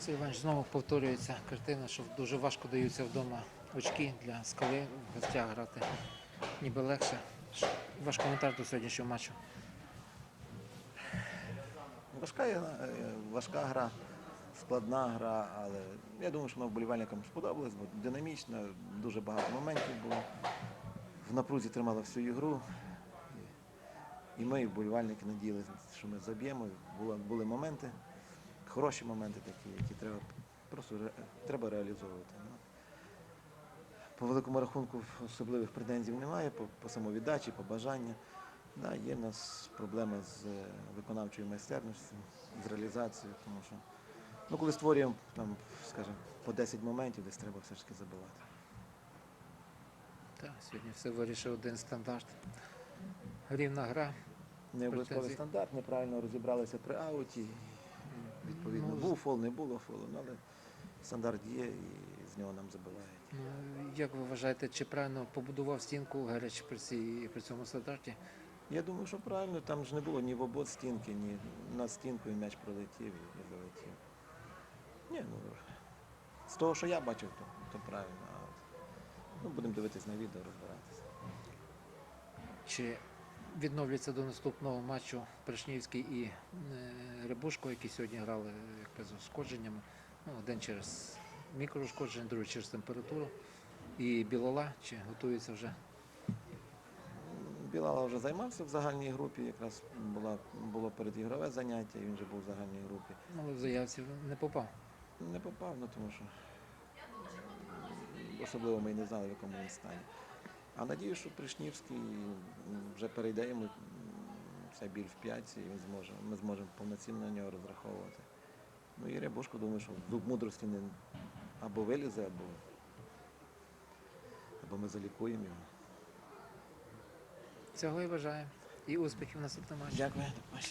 Це Іван знову повторюється картина, що дуже важко даються вдома очки для скали в гостях грати. Ніби легше. Ваш коментар до сьогоднішнього матчу. Важка, е, важка гра, складна гра, але я думаю, що вона вболівальникам сподобалась, бо динамічна, дуже багато моментів було. В напрузі тримала всю ігру. І ми, і вболівальники, надіялися, що ми заб'ємо. Були моменти, хороші моменти такі, які треба просто ре- треба реалізовувати. Ну, По великому рахунку особливих претензій немає, по, по самовіддачі, по бажанню. Да, є в нас проблеми з е, виконавчою майстерністю, з реалізацією, тому що ну, коли створюємо там, скажімо, по 10 моментів, десь треба все ж таки забивати. Так, сьогодні все вирішив один стандарт. Рівна гра. Не обов'язковий стандарт, неправильно розібралися при ауті. Відповідно, Ну, був фол, не було фолу, ну, але стандарт є і з нього нам забивають. Ну, як ви вважаєте, чи правильно побудував стінку Гереч при, цій, при цьому стандарті? Я думаю, що правильно, там ж не було ні в обод стінки, ні на стінку і м'яч пролетів і, і залетів. Ні, ну, з того, що я бачив, то, то правильно. А от, ну, будемо дивитись на відео, розбиратися. Чи відновляться до наступного матчу Пришнівський і е, Рябушко, які сьогодні грали як з ушкодженнями? Ну, один через мікроушкодження, другий через температуру. І Білола, чи готується вже? Білала вже займався в загальній групі, якраз була, було передігрове заняття, і він вже був в загальній групі. Ну, але в заявці не попав. Не попав, ну тому що особливо ми й не знали, в якому він стані. А надію, що Пришнівський вже перейде йому ця біль в п'ятці, і він зможе, ми зможемо повноцінно на нього розраховувати. Ну і Рябушко, думаю, що зуб мудрості не або вилізе, або, або ми залікуємо його. Цього і бажаємо. І успіхів в наступному матчі. Дякую, до побачення.